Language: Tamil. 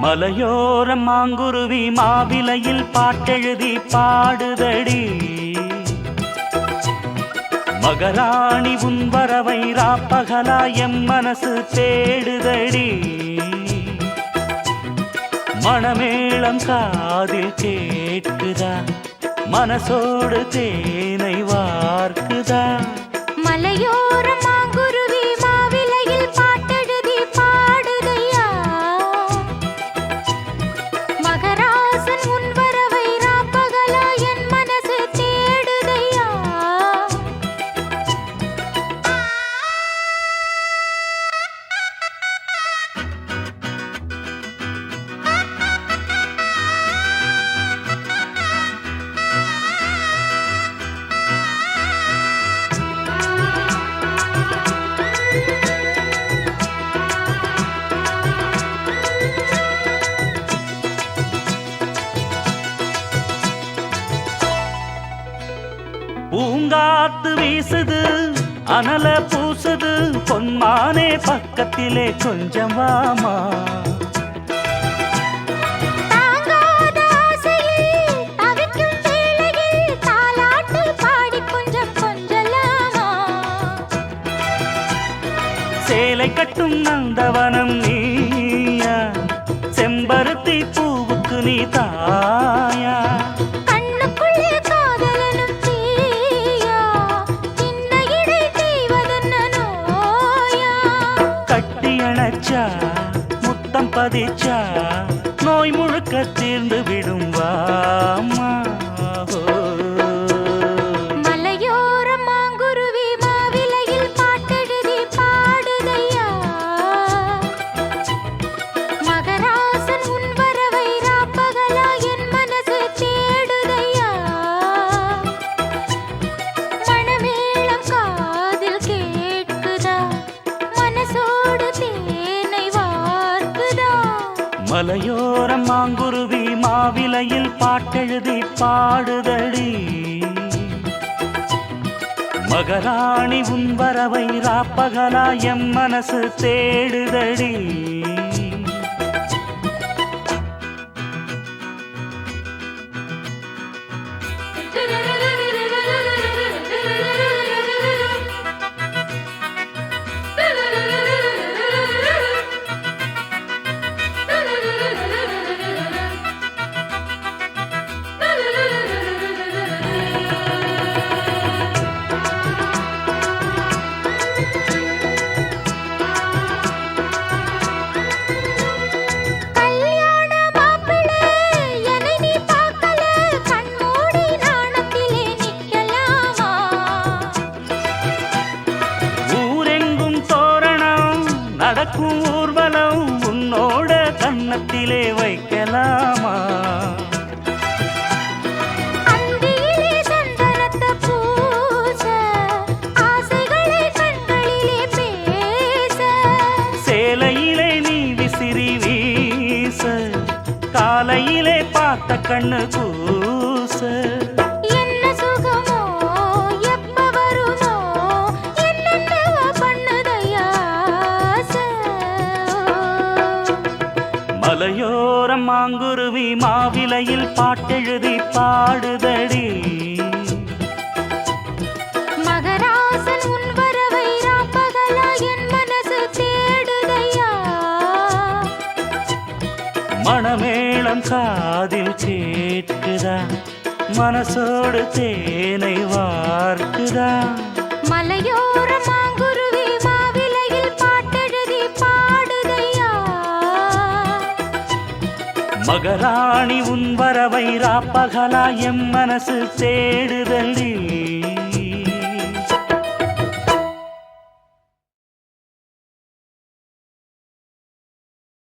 மலையோரம் மாங்குருவி மாவிலையில் பாட்டெழுதி பாடுதடி. மகராணி உன் வரவை ராப்பகலா எம் மனசு தேடுதடி. மணமேளம் காதில் கேட்குதா? மனசோடு தேனை வார்க்குதா? பூங்காத்து வீசுது அனல பூசுது பொன்மானே பக்கத்திலே கொஞ்சம் வாமா. சேலை கட்டும் நந்தவனம் நீயா செம்பருத்தி பூவுக்கு நீ தாயா. கட்டி முத்தம் பதிச்சா நோய் முழுக்க மலையோரம் மாங்குருவி மாவிலையில் பாட்டெழுதி பாடுதடி. மகராணி உன் வரவை ராப்பகலா எம் மனசு தேடுதடி. நடக்கும் ஊர்வலம் உன்னோட கன்னத்திலே வைக்கலாமா? சேலையிலே நீ விசிறி வீச காலையிலே பார்த்த கண்ணு கூச மலையோரம் மாங்குருவி மாவிலையில் பாட்டெழுதி பாடுதடி. மகராசன் உன் வரவை ராப்பகலா என் மனசு தேடுதையா. மணமேளம் காதில் கேட்குதா மனசோடு தேனை வார்க்குதா. மலையோர மகராணி உன் வரவை ராப்பகலா எம் மனசு தேடுதடி